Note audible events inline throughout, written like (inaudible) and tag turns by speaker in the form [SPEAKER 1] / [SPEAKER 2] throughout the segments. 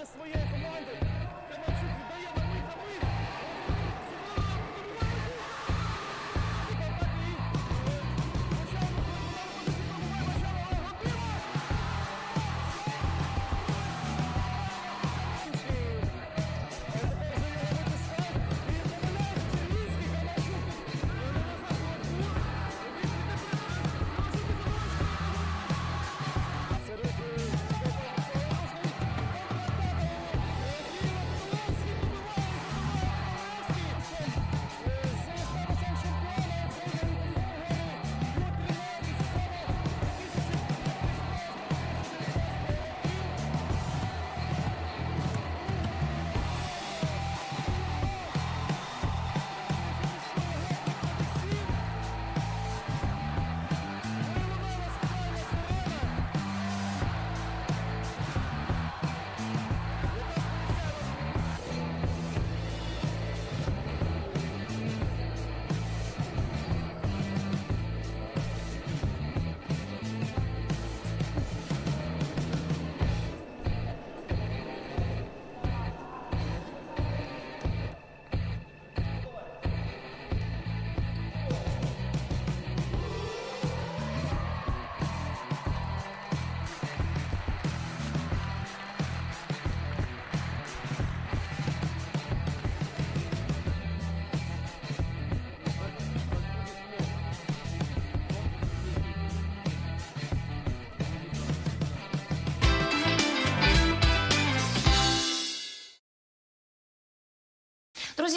[SPEAKER 1] до своєї команди.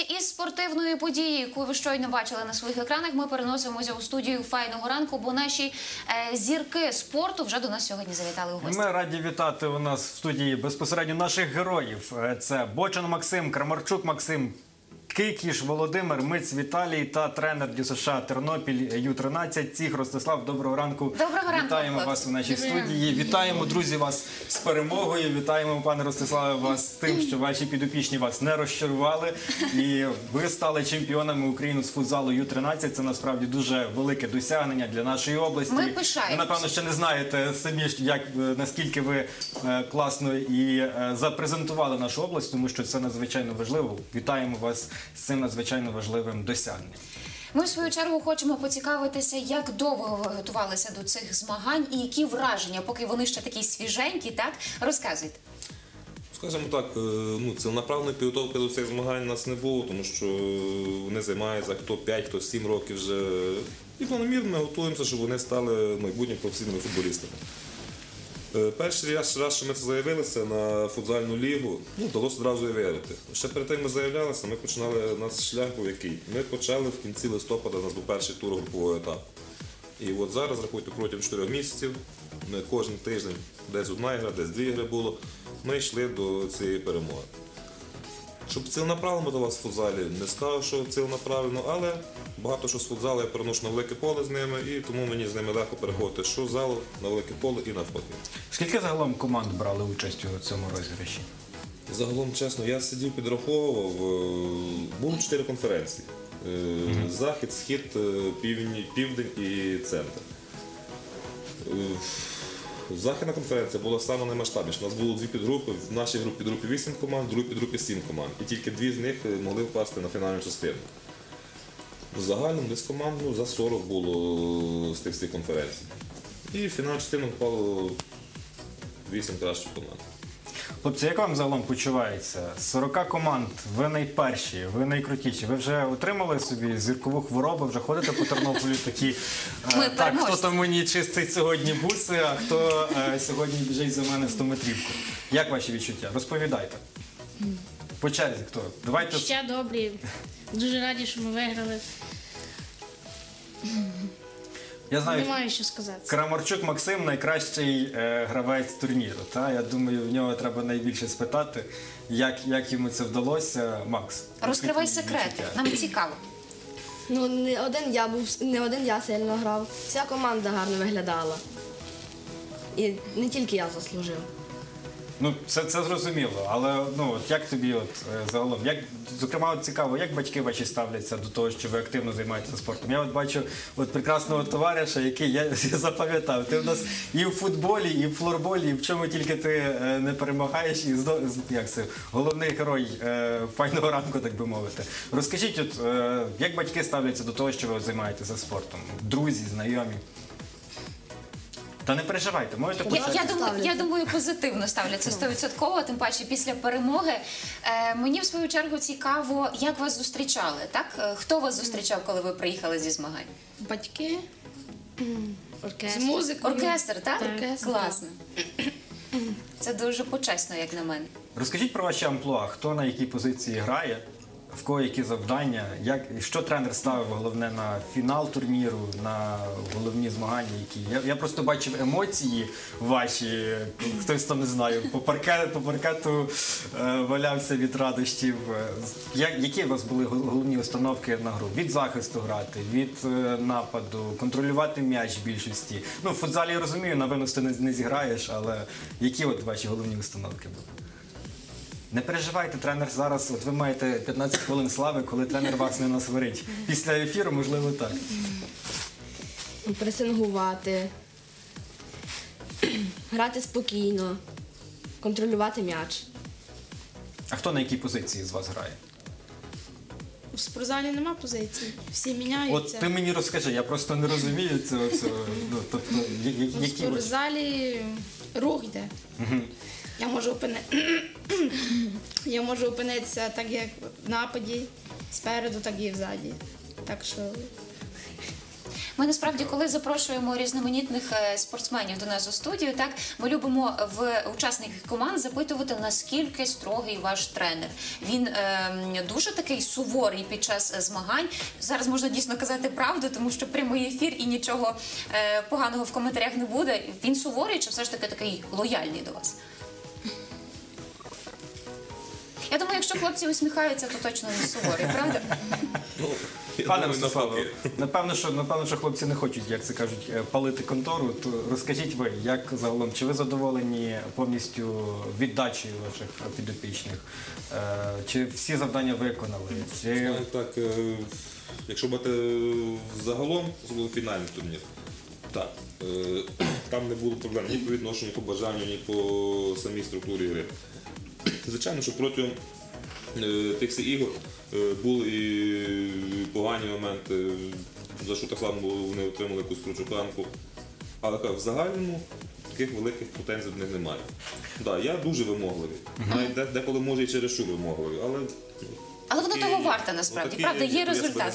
[SPEAKER 2] Із спортивної події, яку ви щойно бачили на своїх екранах, ми переносимося у студію файного ранку, бо наші е, зірки спорту вже до нас сьогодні завітали у гості.
[SPEAKER 3] Ми раді вітати у нас в студії безпосередньо наших героїв. Е, Це Бочан Максим, Крамарчук Максим. Кикіш Володимир, Миць Віталій та тренер ДЮСШ Тернопіль Ю-13 Ціх Ростислав. Доброго ранку.
[SPEAKER 2] Доброго ранку,
[SPEAKER 3] Вітаємо
[SPEAKER 2] хлопці.
[SPEAKER 3] вас у нашій студії. Вітаємо, друзі, вас з перемогою. Вітаємо, пане Ростиславе, вас з тим, що ваші підопічні вас не розчарували. І ви стали чемпіонами України з футзалу Ю-13. Це насправді дуже велике досягнення для нашої області.
[SPEAKER 2] Ми пишаємося.
[SPEAKER 3] Ви, напевно, ще не знаєте самі, як е, наскільки ви е, класно і е, запрезентували нашу область, тому що це надзвичайно важливо. Вітаємо вас з цим надзвичайно важливим досягненням.
[SPEAKER 2] Ми в свою чергу хочемо поцікавитися, як довго ви готувалися до цих змагань і які враження, поки вони ще такі свіженькі, так розказуйте.
[SPEAKER 4] Скажімо так, е, ну, ціленаправної підготовки до цих змагань у нас не було, тому що вони займаються хто 5, хто 7 років вже. І планомірно ми готуємося, щоб вони стали майбутніми професійними футболістами. Е, Перший раз, раз, що ми це заявилися на футзальну лігу, ну, вдалося одразу і виграти. Ще перед тим ми заявлялися, ми починали, у нас шлях був який. Ми почали в кінці листопада, у нас був перший тур групового етапу. І от зараз, рахуйте, протягом 4 місяців, ми кожен тиждень, десь одна ігра, десь дві ігри було, ми йшли до цієї перемоги. Щоб ціленаправлено до вас в футзалі, не скажу, що ціленаправлено, але багато що з футзалу я переношу на велике поле з ними, і тому мені з ними легко переходити що з залу на велике поле і навпаки.
[SPEAKER 3] Скільки загалом команд брали участь у цьому розіграші?
[SPEAKER 4] Загалом, чесно, я сидів, підраховував. е, Було чотири конференції: Е, Захід, Схід, е, Південь і Центр. Західна конференція була саме наймасштабніша. У нас було дві підгрупи. В нашій групі підгрупі 8 команд, в другій підгрупі 7 команд. І тільки дві з них е, могли впасти на фінальну частину. В загальному десь команд ну, за 40 було е, з тих всіх конференцій. І в фінальну частину впало 8 кращих команд.
[SPEAKER 3] Хлопці, як вам загалом почувається? З 40 команд, ви найперші, ви найкрутіші. Ви вже отримали собі зіркову хворобу, вже ходите по Тернополю такі. е,
[SPEAKER 2] Ми
[SPEAKER 3] так,
[SPEAKER 2] переможці.
[SPEAKER 3] хто там мені чистить сьогодні буси, а хто е, сьогодні біжить за мене 100 метрівку. Як ваші відчуття? Розповідайте. По черзі хто? Давайте.
[SPEAKER 5] Ще добрі. Дуже раді, що ми виграли.
[SPEAKER 3] Я знаю,
[SPEAKER 5] Немає що сказати.
[SPEAKER 3] Крамарчук Максим найкращий е, гравець турніру. Та? Я думаю, в нього треба найбільше спитати, як, як йому це вдалося. Макс.
[SPEAKER 2] Розкривай
[SPEAKER 3] які
[SPEAKER 2] секрети.
[SPEAKER 3] відчуття?
[SPEAKER 2] Нам цікаво.
[SPEAKER 6] Ну, не один я був, не один я сильно грав. Вся команда гарно виглядала. І не тільки я заслужив.
[SPEAKER 3] Ну, це, це зрозуміло, але ну от як тобі, от е, загалом, як зокрема, от цікаво, як батьки ваші ставляться до того, що ви активно займаєтеся спортом? Я от бачу от прекрасного товариша, який я, (laughs) я запам'ятав. Ти в нас і в футболі, і в флорболі, і в чому тільки ти е, не перемагаєш, і здо- як це головний герой е, файного ранку, так би мовити. Розкажіть, от як батьки ставляться до того, що ви займаєтеся спортом? Друзі, знайомі? Та не переживайте, можете
[SPEAKER 2] Я,
[SPEAKER 3] почати.
[SPEAKER 2] я, думаю, я думаю, позитивно ставляться стовідсотково, тим паче після перемоги. Е, мені в свою чергу цікаво, як вас зустрічали, так? Е, Хто вас зустрічав, коли ви приїхали зі змагань?
[SPEAKER 5] Батьки
[SPEAKER 6] Оркестр.
[SPEAKER 5] з музикою.
[SPEAKER 2] Оркестр, так?
[SPEAKER 5] Оркестр,
[SPEAKER 2] Класно. Це дуже почесно, як на мене.
[SPEAKER 3] Розкажіть про ваші амплуа, хто на якій позиції грає, в кого які завдання, як, що тренер ставив головне на фінал турніру, на головні змагання, які. Я, я просто бачив емоції ваші, хтось там не знаю, по паркету, по паркету е, валявся від радощів. Як, які у вас були головні установки на гру? Від захисту грати, від е, нападу, контролювати м'яч в більшості. Ну, в футзалі я розумію, на винос ти не, не зіграєш, але які от ваші головні установки були? Не переживайте, тренер зараз. От ви маєте 15 хвилин слави, коли тренер вас не насварить. Після ефіру, можливо, так.
[SPEAKER 6] Пресингувати. Грати спокійно. Контролювати м'яч.
[SPEAKER 3] А хто на якій позиції з вас грає?
[SPEAKER 5] В спортзалі нема позиції. Всі
[SPEAKER 3] От ти мені розкажи, я просто не розумію цього. Ну, тобто, я- я-
[SPEAKER 5] В
[SPEAKER 3] які ось...
[SPEAKER 5] спортзалі рух йде. Я можу опини... (clears throat) Я можу опинитися так, як в нападі, спереду, так і взаді. Так що
[SPEAKER 2] Ми насправді, коли запрошуємо різноманітних е, спортсменів до нас у студію, так ми любимо в учасників команд запитувати, наскільки строгий ваш тренер. Він е, дуже такий суворий під час змагань. Зараз можна дійсно казати правду, тому що прямий ефір і нічого е, поганого в коментарях не буде. Він суворий чи все ж таки такий лояльний до вас? Я думаю, якщо хлопці усміхаються, то точно не суворий, правда?
[SPEAKER 4] Ну,
[SPEAKER 3] Пане
[SPEAKER 4] думаю,
[SPEAKER 3] напевно, що напевно, що хлопці не хочуть, як це кажуть, е, палити контору. То розкажіть ви, як загалом, чи ви задоволені повністю віддачею ваших підопічних? Е, Чи всі завдання виконали? Чи
[SPEAKER 4] так, е, якщо брати е, загалом, це був фінальний турнір. Так, е, (clears throat) там не було проблем ні по відношенню, ні по бажанню, ні по самій структурі гри. Звичайно, що протягом е, тих всіх ігор е, були і погані моменти, за що так само вони отримали якусь кручуканку. Але так, в загальному таких великих претензій в них немає. Да, я дуже вимогливий. Навіть деколи може і через що вимогливий, але
[SPEAKER 2] Але воно того варте насправді. Правда, є результат.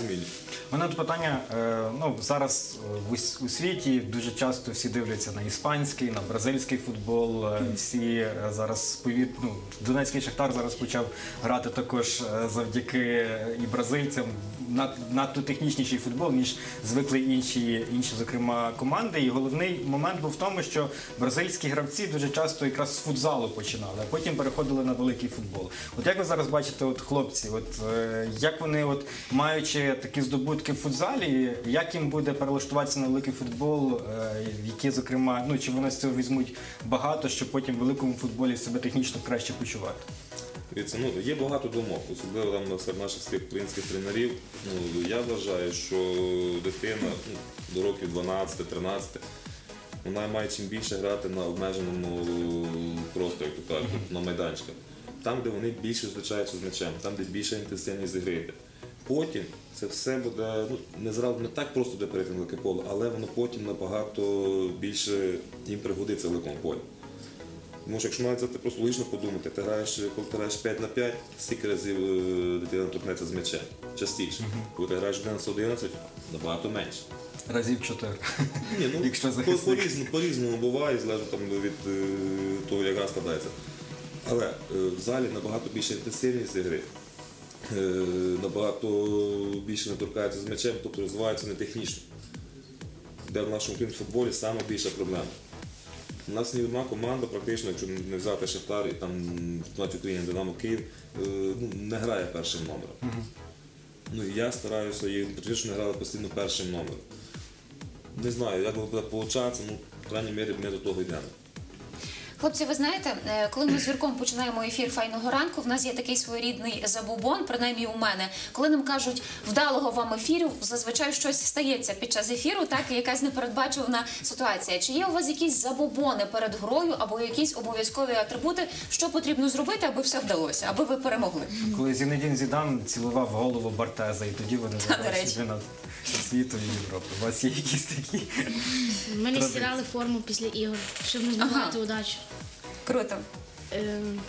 [SPEAKER 3] У мене от питання. е, Ну зараз е, в ус- у світі дуже часто всі дивляться на іспанський, на бразильський футбол. е, Всі е, зараз повід... ну, Донецький Шахтар зараз почав грати також е, завдяки і бразильцям над- надто технічніший футбол, ніж звикли інші, інші, зокрема, команди. І головний момент був в тому, що бразильські гравці дуже часто якраз з футзалу починали, а потім переходили на великий футбол. От як ви зараз бачите, от хлопці, от е, як вони, от маючи такі здобутки в футзалі, як їм буде перелаштуватися на великий футбол, е, які, зокрема, ну чи вони з цього візьмуть багато, щоб потім в великому футболі себе технічно краще почувати?
[SPEAKER 4] Дивіться, ну, є багато думок, особливо там серед наших всіх українських тренерів. Ну, я вважаю, що дитина ну, до років 12-13, вона має чим більше грати на обмеженому просторі, як то кажуть, на майданчиках. Там, де вони більше зустрічаються з м'ячем, там, де більша інтенсивність гри. Потім це все буде ну, не зразу не так просто на велике поле, але воно потім набагато більше їм пригодиться в великому полі. Тому що якщо навіть взяти просто логічно подумати, ти граєш, коли ти граєш 5 на 5, скільки разів е, дитина торкнеться з м'ячем? Частіше. Коли ти граєш 11-11, набагато менше.
[SPEAKER 3] Разів чотири.
[SPEAKER 4] Ні, ну, (laughs)
[SPEAKER 3] Якщо
[SPEAKER 4] по- по-різному, по-різному буває, залежно там від е, того, як гра складається. Але е, в залі набагато більша інтенсивність гри, е, набагато більше не торкаються з м'ячем, тобто розвиваються не технічно. Де в нашому футболі саме більша проблема. У нас ні одна команда, практично, якщо не взяти Шахтар і там в України Динамо Київ, е, ну, не грає першим номером. Ну і я стараюся, і практично грали постійно першим номером. Не знаю, як буде получатися, ну, в крайній мірі ми до того йдемо.
[SPEAKER 2] Хлопці, ви знаєте, е, коли ми з Юрком починаємо ефір файного ранку, в нас є такий своєрідний забубон, принаймні у мене. Коли нам кажуть вдалого вам ефіру, зазвичай щось стається під час ефіру, так і якась непередбачувана ситуація. Чи є у вас якісь забобони перед грою або якісь обов'язкові атрибути, що потрібно зробити, аби все вдалося, аби ви перемогли?
[SPEAKER 3] Коли Зінедін Зідан цілував голову Бартеза, і тоді вони виграли чемпіонат світу і Європи. У вас є якісь такі?
[SPEAKER 7] Ми не стирали форму після ігор, щоб не збивати удачу.
[SPEAKER 2] Круто.
[SPEAKER 7] Ем,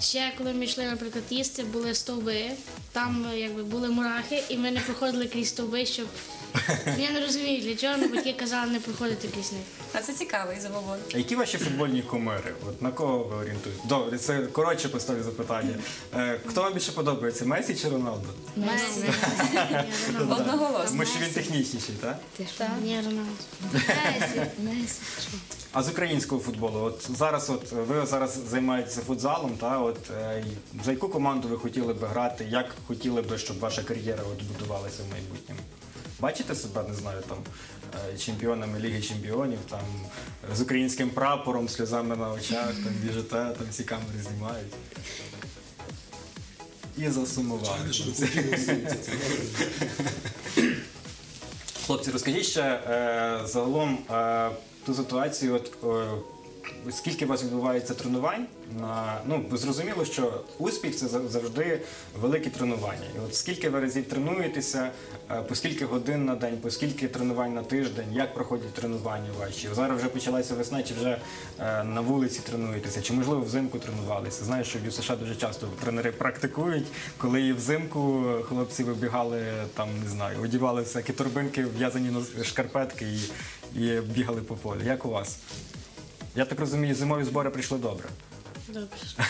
[SPEAKER 7] Ще коли ми йшли, наприклад, їсти, були стовби, там е, якби були мурахи, і ми не проходили крізь стовби, щоб. (laughs) Я не розумію, для чого але батьки казали не проходити крізь них.
[SPEAKER 2] А це цікавий забобон.
[SPEAKER 3] А які ваші футбольні кумири? От на кого ви орієнтуєтесь? Добре, це коротше поставлю запитання. Е, хто вам більше подобається? Месі чи Роналдо?
[SPEAKER 7] Месі. (laughs)
[SPEAKER 2] Одноголосно.
[SPEAKER 3] Тому що він технічніший, так?
[SPEAKER 7] Ні, Роналдо.
[SPEAKER 6] Месі, Месі.
[SPEAKER 3] А з українського футболу, от зараз, от ви зараз займаєтеся футзалом, та от е, за яку команду ви хотіли би грати? Як хотіли би, щоб ваша кар'єра от будувалася в майбутньому? Бачите себе, не знаю, там е, чемпіонами Ліги Чемпіонів, там з українським прапором, сльозами на очах, там біжите, там всі камери знімають. І засумували. Хлопці, розкажіть ще е, загалом е, ту ситуацію, от скільки у вас відбувається тренувань на ну зрозуміло, що успіх це зав- завжди великі тренування. І от скільки ви разів тренуєтеся, е, по скільки годин на день, по скільки тренувань на тиждень, як проходять тренування ваші? Зараз вже почалася весна, чи вже е, на вулиці тренуєтеся, чи можливо взимку тренувалися? Знаю, що в ЮСШ дуже часто тренери практикують, коли взимку хлопці вибігали там, не знаю, одівали всякі торбинки, в'язані на шкарпетки і, і бігали по полю. Як у вас? Я так розумію, зимові збори прийшли добре.
[SPEAKER 7] Добре. (laughs)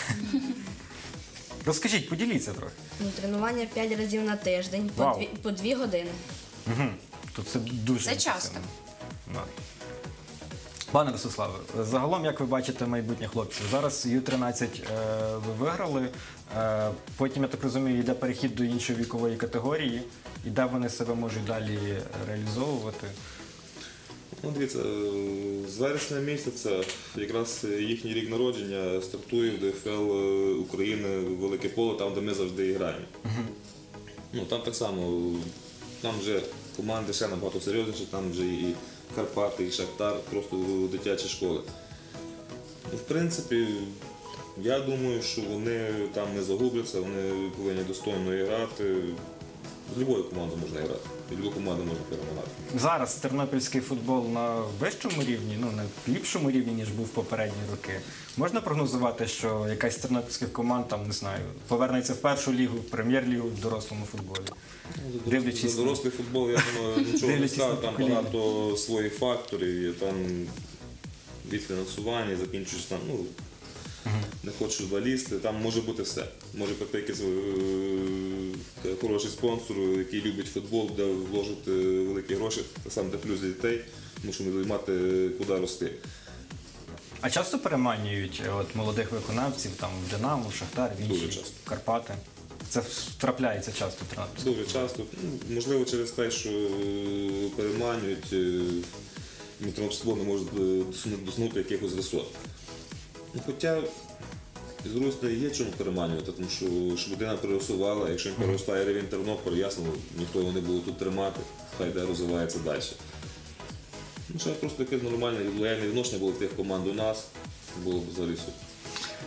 [SPEAKER 3] Розкажіть, поділіться трохи.
[SPEAKER 6] Ну, тренування 5 разів на тиждень по
[SPEAKER 3] Вау.
[SPEAKER 6] дві, по 2 години.
[SPEAKER 3] Угу. То це дуже
[SPEAKER 2] Це
[SPEAKER 3] інтенсивно.
[SPEAKER 2] часто.
[SPEAKER 3] Да. Пане Ростиславе, загалом, як ви бачите майбутнє хлопців, зараз Ю-13 е, ви виграли. Е, потім, я так розумію, йде перехід до іншої вікової категорії, і де вони себе можуть далі реалізовувати.
[SPEAKER 4] Ну, дивіться, е, з вересня місяця, якраз їхній рік народження, стартує в ДФЛ е, України Велике Поле, там, де ми завжди граємо. Ну, там так само, там вже команди ще набагато серйозніші, там вже і Карпати, і Шахтар, просто дитячі школи. Ну, в принципі, я думаю, що вони там не загубляться, вони повинні достойно грати. З будь-якою командою можна грати, і будь-яку команду можна перемагати.
[SPEAKER 3] Зараз тернопільський футбол на вищому рівні, ну на ліпшому рівні, ніж був попередні роки. Можна прогнозувати, що якась з тернопільських команд там не знаю, повернеться в першу лігу, в прем'єр-лігу в дорослому футболі. Дивлячись
[SPEAKER 4] За
[SPEAKER 3] на-
[SPEAKER 4] дорослий футбол, я думаю, (laughs) нічого не
[SPEAKER 3] Дивлячись
[SPEAKER 4] скажу, там багато своїх факторів, є там від фінансування, закінчуєш там, ну, не хочу залізти, там може бути все. Може прийти якийсь е, хороший спонсор, який любить футбол, де вложити великі гроші, так само де плюс для дітей, тому що не мати куди рости.
[SPEAKER 3] А часто переманюють е, от, молодих виконавців там в Динамо, в Шахтар, в інші в Карпати. Це трапляється часто Тернопільську.
[SPEAKER 4] Дуже часто, ну, можливо, через те, що е, переманюють, е, не може досягнути якихось висот. Ну, Хоча з сторони є чому переманювати, тому що людина переросувала, якщо він переростає рівень тернопіль, ясно, ніхто його не буде тут тримати, хай де розвивається далі. Ну, ще просто таке нормальне лояльне відношення було тих команд у нас, було б взагалі супер.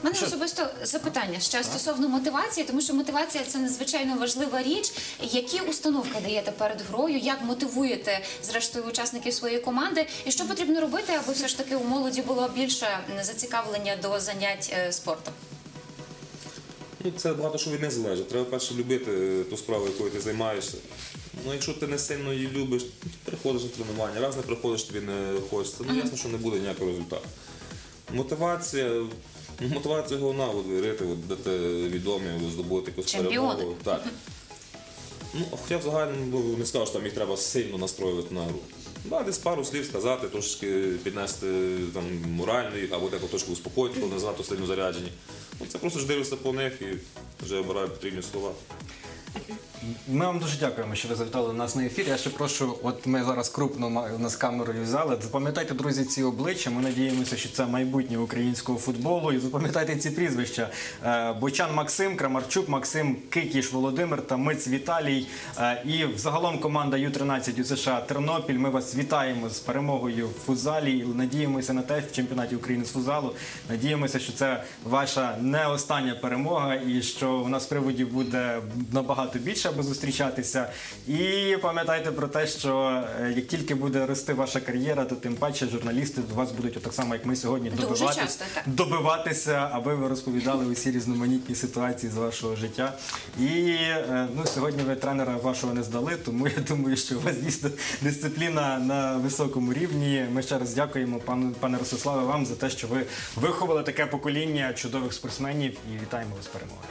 [SPEAKER 2] У мене особисто запитання ще стосовно мотивації, тому що мотивація це надзвичайно важлива річ. Які установки даєте перед грою? Як мотивуєте зрештою учасників своєї команди? І що потрібно робити, аби все ж таки у молоді було більше зацікавлення до занять е, спортом?
[SPEAKER 4] Ну, це багато що від них залежить. Треба перше любити е, ту справу, якою ти займаєшся. Ну, якщо ти не сильно її любиш, ти приходиш на тренування, раз не приходиш, тобі не хочеться. Ну, ясно, що не буде ніякого результату. Мотивація. Ну, Мотивація головна от, бути відомі, здобути якусь
[SPEAKER 2] Чемпіони.
[SPEAKER 4] перемогу. Так. Ну, хоча в загальному ну, не скажу, що там їх треба сильно настроювати на гру. Да, десь пару слів сказати, трошки піднести там, морально їх, або декого трошки успокоїти, коли не занадто сильно заряджені. Ну, це просто ж дивишся по них і вже обираю потрібні слова.
[SPEAKER 3] Ми вам дуже дякуємо, що ви завітали нас на ефір. Я ще прошу, от ми зараз крупно у нас камерою взяли. Запам'ятайте, друзі, ці обличчя. Ми надіємося, що це майбутнє українського футболу. І запам'ятайте ці прізвища: Е, Бочан Максим, Крамарчук Максим, Кикіш Володимир та Миць Віталій. Е, І взагалом команда Ю-13 у США Тернопіль. Ми вас вітаємо з перемогою в фузалі. Надіємося на те, в чемпіонаті України з фузалу. Надіємося, що це ваша не остання перемога, і що у нас приводів буде набагато більше, аби зустрічатися. І пам'ятайте про те, що е, як тільки буде рости ваша кар'єра, то тим паче журналісти до вас будуть так само, як ми сьогодні, добиватись-
[SPEAKER 2] часто,
[SPEAKER 3] добиватися, аби ви розповідали усі різноманітні ситуації з вашого життя. І е, ну, сьогодні ви тренера вашого не здали, тому я думаю, що у вас дійсно дисципліна на високому рівні. Ми ще раз дякуємо, пане, пане Ростиславе, вам за те, що ви виховали таке покоління чудових спортсменів і вітаємо вас з перемогою.